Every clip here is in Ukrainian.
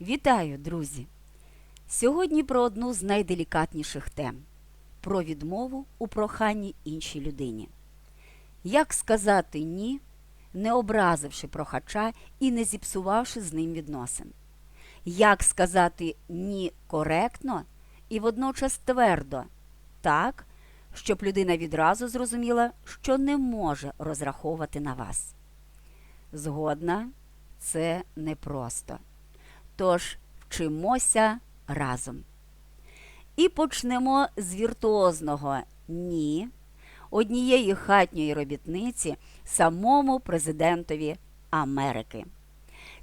Вітаю, друзі! Сьогодні про одну з найделікатніших тем про відмову у проханні іншій людині. Як сказати ні, не образивши прохача і не зіпсувавши з ним відносин? Як сказати ні коректно і водночас твердо, так, щоб людина відразу зрозуміла, що не може розраховувати на вас? Згодна, це непросто. Тож вчимося разом. І почнемо з віртуозного ні однієї хатньої робітниці самому президентові Америки.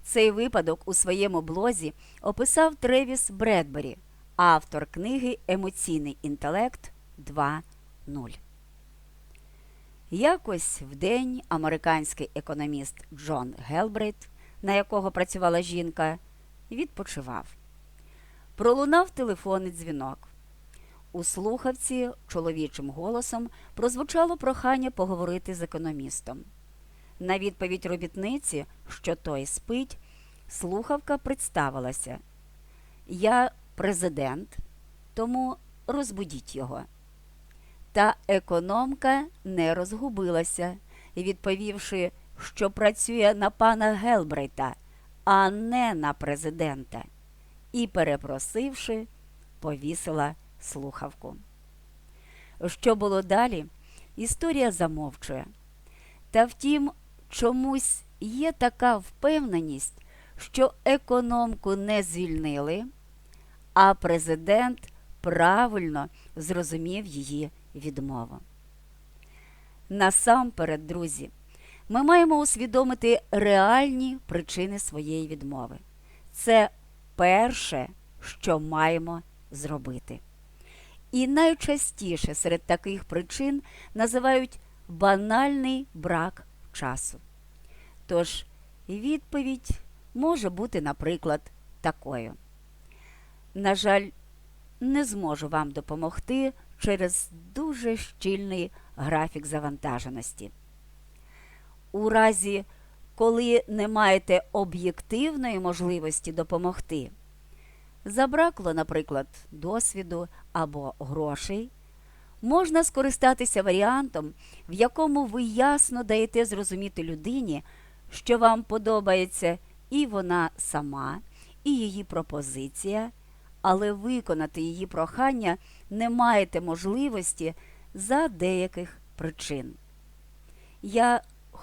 Цей випадок у своєму блозі описав Тревіс Бредбері, автор книги Емоційний інтелект 2.0. Якось вдень американський економіст Джон Гелбрейт, на якого працювала жінка, відпочивав. Пролунав телефонний дзвінок. У слухавці чоловічим голосом прозвучало прохання поговорити з економістом. На відповідь робітниці, що той спить, слухавка представилася. Я президент, тому розбудіть його. Та економка не розгубилася, відповівши, що працює на пана Гелбрейта, а не на президента, і, перепросивши, повісила слухавку. Що було далі, історія замовчує. Та втім, чомусь є така впевненість, що економку не звільнили, а президент правильно зрозумів її відмову. Насамперед, друзі, ми маємо усвідомити реальні причини своєї відмови. Це перше, що маємо зробити. І найчастіше серед таких причин називають банальний брак часу. Тож відповідь може бути, наприклад, такою. На жаль, не зможу вам допомогти через дуже щільний графік завантаженості. У разі, коли не маєте об'єктивної можливості допомогти, забракло, наприклад, досвіду або грошей, можна скористатися варіантом, в якому ви ясно даєте зрозуміти людині, що вам подобається і вона сама, і її пропозиція, але виконати її прохання не маєте можливості за деяких причин. Я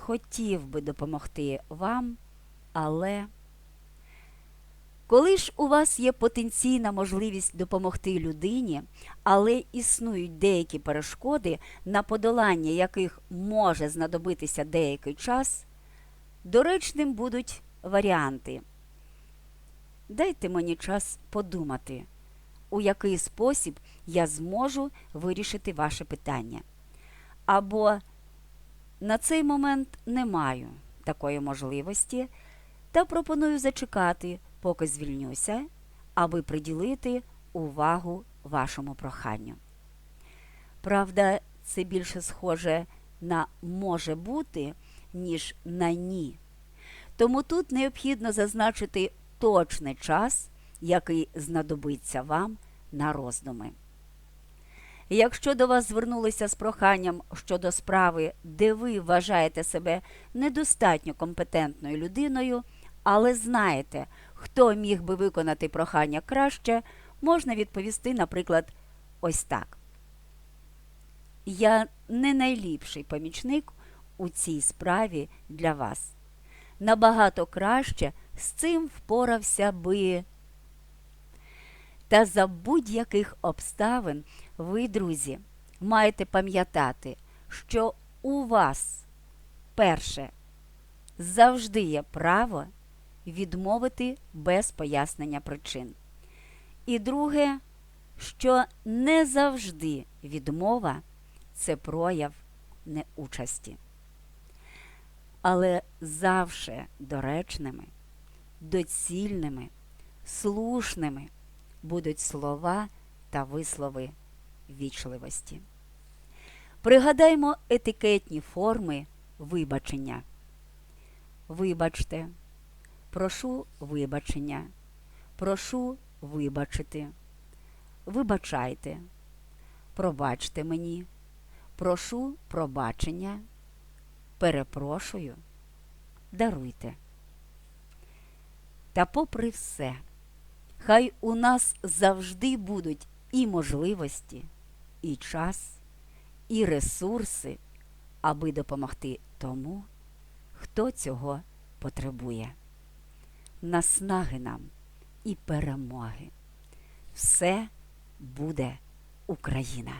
хотів би допомогти вам, але коли ж у вас є потенційна можливість допомогти людині, але існують деякі перешкоди, на подолання яких може знадобитися деякий час, доречним будуть варіанти. Дайте мені час подумати, у який спосіб я зможу вирішити ваше питання. Або на цей момент не маю такої можливості та пропоную зачекати, поки звільнюся, аби приділити увагу вашому проханню. Правда, це більше схоже на може бути, ніж на ні. Тому тут необхідно зазначити точний час, який знадобиться вам на роздуми. Якщо до вас звернулися з проханням щодо справи, де ви вважаєте себе недостатньо компетентною людиною, але знаєте, хто міг би виконати прохання краще, можна відповісти, наприклад, ось так. Я не найліпший помічник у цій справі для вас. Набагато краще з цим впорався би. Та за будь-яких обставин ви, друзі, маєте пам'ятати, що у вас перше завжди є право відмовити без пояснення причин. І друге, що не завжди відмова це прояв неучасті. Але завше доречними, доцільними, слушними будуть слова та вислови вічливості. Пригадаймо етикетні форми вибачення. Вибачте, прошу вибачення, Прошу вибачити. Вибачайте. Пробачте мені. Прошу пробачення. Перепрошую. Даруйте. Та попри все, хай у нас завжди будуть і можливості, і час, і ресурси, аби допомогти тому, хто цього потребує. Наснаги нам і перемоги. Все буде Україна!